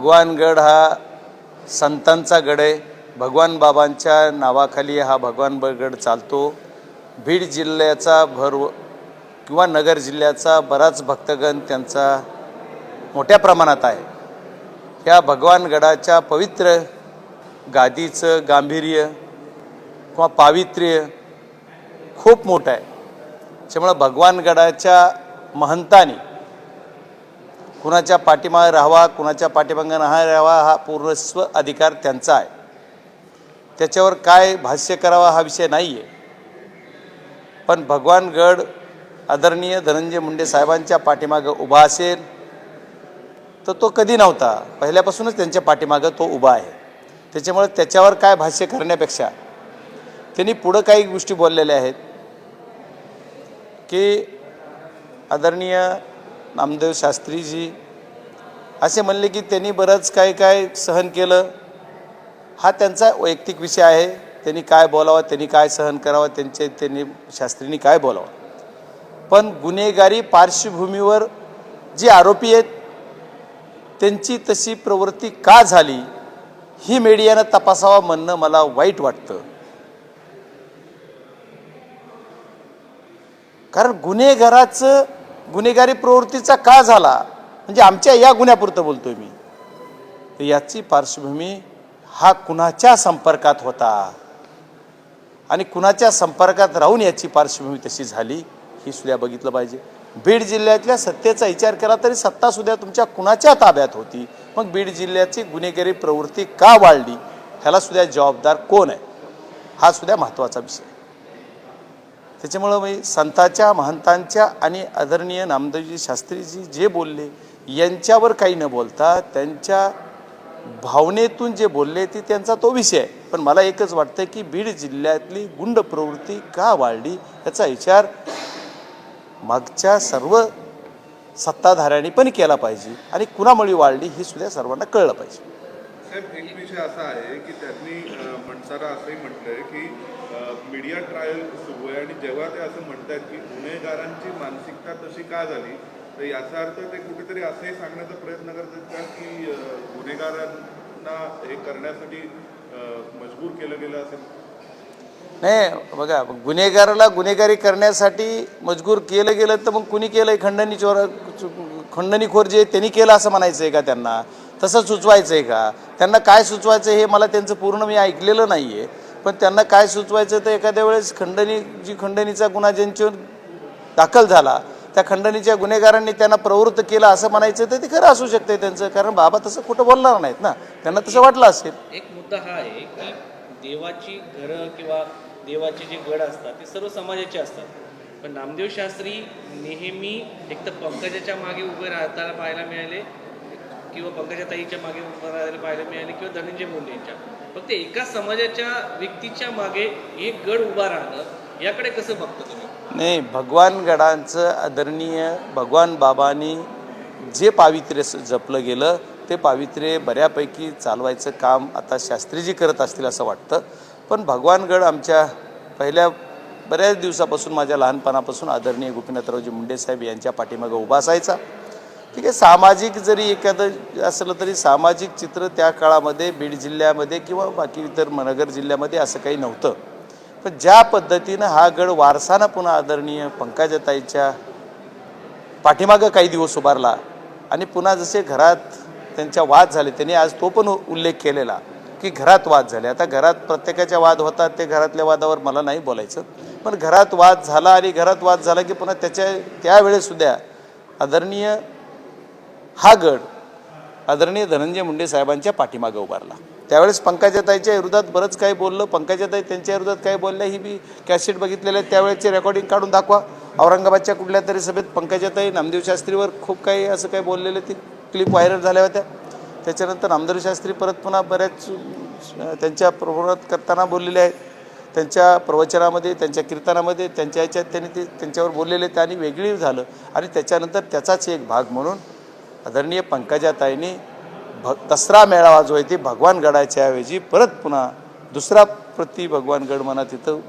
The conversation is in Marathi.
भगवानगड हा संतांचा गड आहे. भगवान बाबांच्या नावाखाली हा भगवान गड चालतो. बीड जिल्ह्याचा भर किंवा नगर जिल्ह्याचा बराच भक्तगण त्यांचा मोठ्या प्रमाणात आहे. या भगवानगडाच्या पवित्र गादीचं गांभीर्य किंवा पावित्र्य खूप मोठं आहे. त्यामुळं भगवानगडाच्या महंतानी कुणाच्या पाठीमागे राहावा कुणाच्या पाठीमागे नाही राहावा हा पूर्णस्व अधिकार त्यांचा आहे. त्याच्यावर काय भाष्य करावा हा विषय नाही आहे पण भगवानगड आदरणीय धनंजय मुंडे साहेबांच्या पाठीमागं उभा असेल तर तो कधी नव्हता. पहिल्यापासूनच त्यांच्या पाठीमागं तो उभा आहे. त्याच्यामुळे त्याच्यावर काय भाष्य करण्यापेक्षा त्यांनी पुढं काही गोष्टी बोललेल्या आहेत की आदरणीय नामदेव शास्त्रीजी असे म्हणले की त्यांनी बरंच काय काय सहन केलं. हा त्यांचा वैयक्तिक विषय आहे. त्यांनी काय बोलावं त्यांनी काय सहन करावं त्यांचे त्यांनी शास्त्रींनी काय बोलावं. पण गुन्हेगारी पार्श्वभूमीवर जे आरोपी आहेत त्यांची तशी प्रवृत्ती का झाली ही मीडियानं तपासावा म्हणणं मला वाईट वाटतं. कारण गुन्हेगाराचं गुन्हेगारी प्रवृत्तीचा का झाला. म्हणजे आमच्या या गुन्ह्यापुरतं बोलतोय मी. तर याची पार्श्वभूमी हा कुणाच्या संपर्कात होता? आणि कुणाच्या संपर्कात राहून याची पार्श्वभूमी तशी झाली ही सुद्धा बघितलं पाहिजे. बीड जिल्ह्यातल्या सत्तेचा विचार केला तरी सत्ता सुद्धा तुमच्या कुणाच्या ताब्यात होती? मग बीड जिल्ह्याची गुन्हेगारी प्रवृत्ती का वाढली? ह्याला सुद्धा जबाबदार कोण आहे? हा सुद्धा महत्त्वाचा विषय. आहे. त्याच्यामुळं मी संतांच्या महंतांच्या आणि आदरणीय नामदेवजी शास्त्रीजी जे बोलले यांच्यावर काही न बोलता त्यांच्या भावनेतून जे बोलले ती त्यांचा तो विषय आहे. पण मला एकच वाटतं की बीड जिल्ह्यातली गुंड प्रवृत्ती का वाढली याचा विचार मागच्या सर्व सत्ताधाऱ्यांनी पण केला पाहिजे आणि कुणामुळे वाढली हे सुद्धा सर्वांना कळलं पाहिजे. साहेब एक विषय असा आहे की त्यांनी म्हणताना असंही म्हटलंय की मीडिया ट्रायल सुरू आहे आणि जेव्हा ते असं म्हणत आहेत की गुन्हेगारांची मानसिकता तशी का झाली तर याचा अर्थ ते कुठेतरी असंही सांगण्याचा प्रयत्न करतात का की गुन्हेगारांना हे करण्यासाठी मजबूर केलं गेलं असेल? नाही बघा गुन्हेगाराला गुन्हेगारी करण्यासाठी मजबूर केलं गेलं तर मग कुणी केलं खंडणी चोर खंडणीखोर जे त्यांनी केलं असं म्हणायचं आहे का त्यांना? तसं सुचवायचं आहे का? त्यांना काय सुचवायचं हे मला त्यांचं पूर्ण मी ऐकलेलं नाही आहे पण त्यांना काय सुचवायचं तर एखाद्या वेळेस खंडणी जी खंडणीचा गुन्हा ज्यांच्यावर दाखल झाला त्या खंडणीच्या गुन्हेगारांनी त्यांना प्रवृत्त केलं असं म्हणायचं तर ते खरं असू शकते त्यांचं. कारण बाबा तसं कुठं बोलणार नाहीत ना. त्यांना तसं वाटलं असेल. एक मुद्दा हा आहे की देवाची घरं किंवा देवाचे जे गड असतात ते सर्व समाजाचे असतात. पण नामदेव शास्त्री नेहमी एक तर पंकजाच्या मागे उभे राहताना पाहायला मिळाले किंवा पंकजा ताईच्या मागे उभं राहायला पाहायला मिळाले किंवा धनंजय मुंडे यांच्या फक्त एका समाजाच्या व्यक्तीच्या मागे एक गड उभा राहणं याकडे कसं बघतो तुम्ही? नाही भगवानगडांचं आदरणीय भगवान बाबांनी जे पावित्र्य जपलं गेलं ते पावित्र्य बऱ्यापैकी चालवायचं काम आता शास्त्रीजी करत असतील असं वाटतं. पण भगवानगड आमच्या पहिल्या बऱ्याच दिवसापासून माझ्या लहानपणापासून आदरणीय गोपीनाथरावजी मुंडे साहेब यांच्या पाठीमागं उभा असायचा. ठीक आहे सामाजिक जरी एखादं असलं तरी सामाजिक चित्र त्या काळामध्ये बीड जिल्ह्यामध्ये किंवा बाकी इतर मनगर जिल्ह्यामध्ये असं काही नव्हतं. पण ज्या पद्धतीनं हा गड वारसानं पुन्हा आदरणीय पंकजाताईच्या पाठीमागं काही दिवस उभारला आणि पुन्हा जसे घरात त्यांच्या वाद झाले त्यांनी आज तो पण उल्लेख केलेला की घरात वाद झाले. आता घरात प्रत्येकाच्या वाद होतात ते घरातल्या वादावर मला नाही बोलायचं. पण घरात वाद झाला आणि घरात वाद झाला की पुन्हा त्याच्या त्यावेळेसुद्धा आदरणीय हा गड आदरणीय धनंजय मुंडे साहेबांच्या पाठीमागे उभारला. त्यावेळेस पंकजाताईच्या विरोधात बरंच काही बोललं. पंकजाताई त्यांच्या विरोधात काय बोलल्या. ही मी कॅसेट बघितलेल्या आहे. त्यावेळेचे रेकॉर्डिंग काढून दाखवा. औरंगाबादच्या कुठल्या तरी सभेत पंकजाताई नामदेव शास्त्रीवर खूप काही असं काही बोललेलं ती क्लिप व्हायरल झाल्या होत्या. त्याच्यानंतर नामदेव शास्त्री परत पुन्हा बऱ्याच त्यांच्या प्रबोधनात करताना बोललेले आहेत. त्यांच्या प्रवचनामध्ये त्यांच्या कीर्तनामध्ये त्यांच्या ह्याच्यात त्यांनी ते त्यांच्यावर बोललेले ते आणि वेगळी झालं. आणि त्याच्यानंतर त्याचाच एक भाग म्हणून आदरणीय पंकजाताईंनी भ दसरा मेळावा जो आहे ते भगवानगडाच्या ऐवजी परत पुन्हा दुसरा प्रति भगवानगड म्हणा तिथं